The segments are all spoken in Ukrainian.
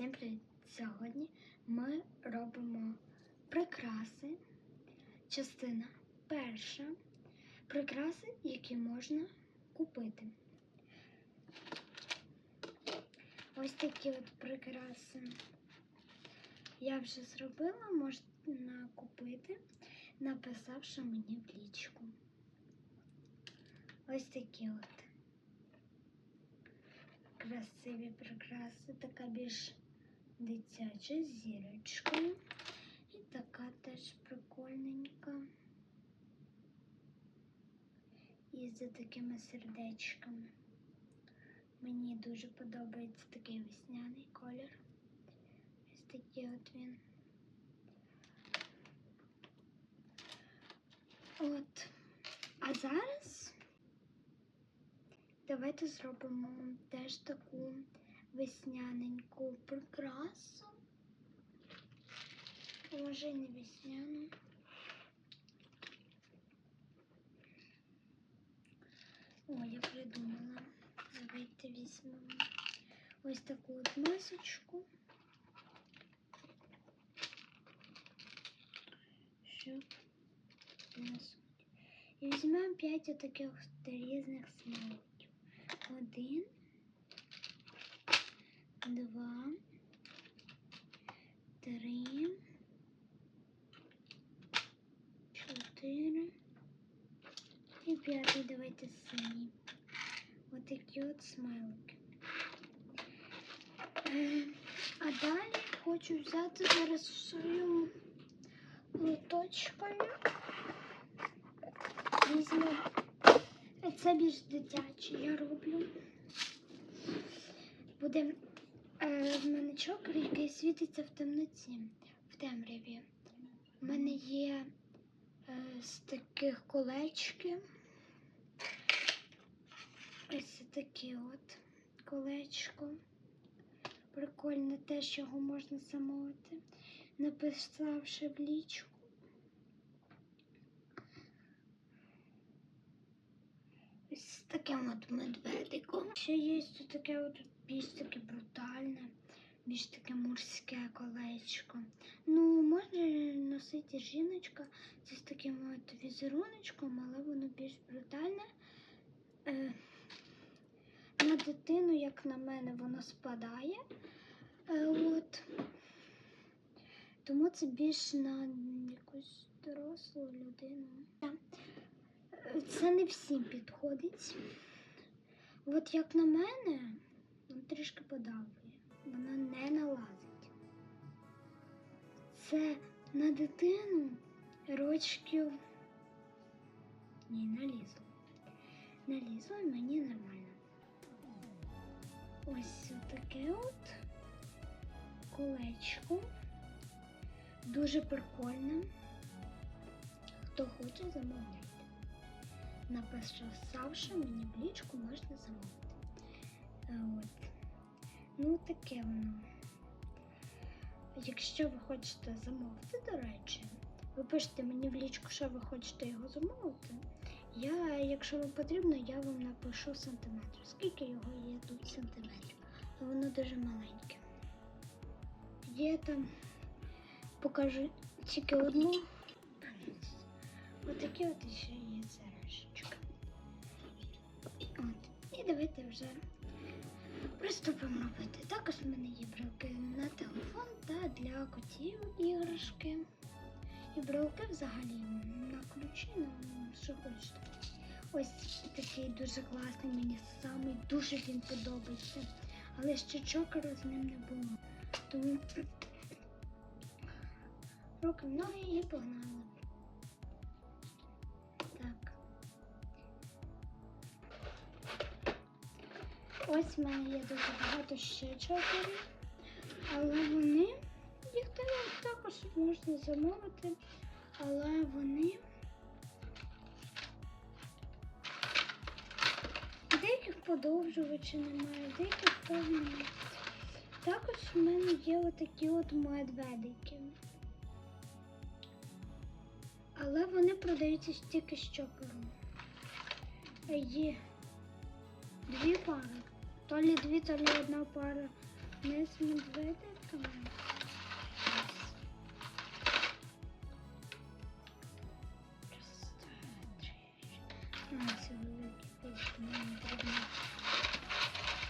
Всім привіт! Сьогодні ми робимо прикраси. Частина перша. Прикраси, які можна купити. Ось такі от прикраси я вже зробила, можна купити, написавши мені в лічку. Ось такі от красиві прикраси, така більш дитяча з. І така теж прикольненька. І за такими сердечками. Мені дуже подобається такий весняний колір. Ось такий от він. От. А зараз давайте зробимо теж таку весняненьку прикрасу. Може і не весняну. О, я придумала. Давайте візьмемо ось таку от масочку. Щоб у нас. І візьмемо 5 таких різних смолків. Один, Два, три, чотири і п'ятий. Давайте синій. Ось такі от смайлики. Е, а далі хочу взяти зараз свою лоточкою. Візьму. Це більш дитяче я роблю. Буде е, в мене чокер, який світиться в темноті, в темряві. У мене є е, з таких колечки. Ось таке от колечко. Прикольне теж його можна замовити, написавши в лічку. З таким от медведиком. Ще є тут таке от більш таке брутальне, більш таке морське колечко. Ну, можна носити жіночка це з таким от візеруночком, але воно більш брутальне. Е, на дитину, як на мене, воно спадає. Е, от. Тому це більш на якусь дорослу людину. Це не всім підходить. От як на мене, він трішки подавлює. Вона не налазить. Це на дитину рочків. Ні, налізло. Налізло і мені нормально. Ось таке от колечко. Дуже прикольне. Хто хоче, замовляйте. Написавши мені в лічку, можна замовити. Е, От. Ну, таке воно. Якщо ви хочете замовити, до речі, ви пишете мені в лічку, що ви хочете його замовити. Я, якщо вам потрібно, я вам напишу сантиметр. Скільки його є тут сантиметрів? Воно дуже маленьке. Є там, покажу тільки одну. Отакі от ще є сережечка. От. І давайте вже приступимо робити. Також в мене є брелки на телефон та для котів іграшки. І брелки взагалі на ключі, на що хочете. Ось такий дуже класний, мені самий дуже він подобається. Але ще чокера з ним не було. Тому в ноги і погнали. Ось в мене є дуже багато ще чокерів, але вони, їх та- також можна замовити, але вони. Деяких подовжувачів немає, деяких немає. Також в мене є отакі от медведики. Але вони продаються тільки з чокером. Є дві пари. То лі дві, то лі одна пара Ми з медведиками.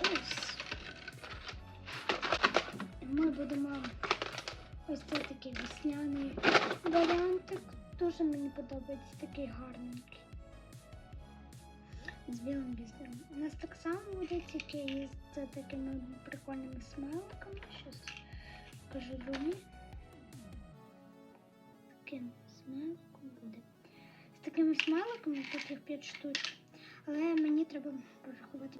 Ось. Ми будемо ось це такий весняний варіантик. Дуже мені подобається такий гарненький. З білим. У нас так само буде тільки із такими прикольними смайликами. Щас покажу Люмі. Таким смайликом буде. З такими смайликами, таких 5 штук. Але мені треба порахувати.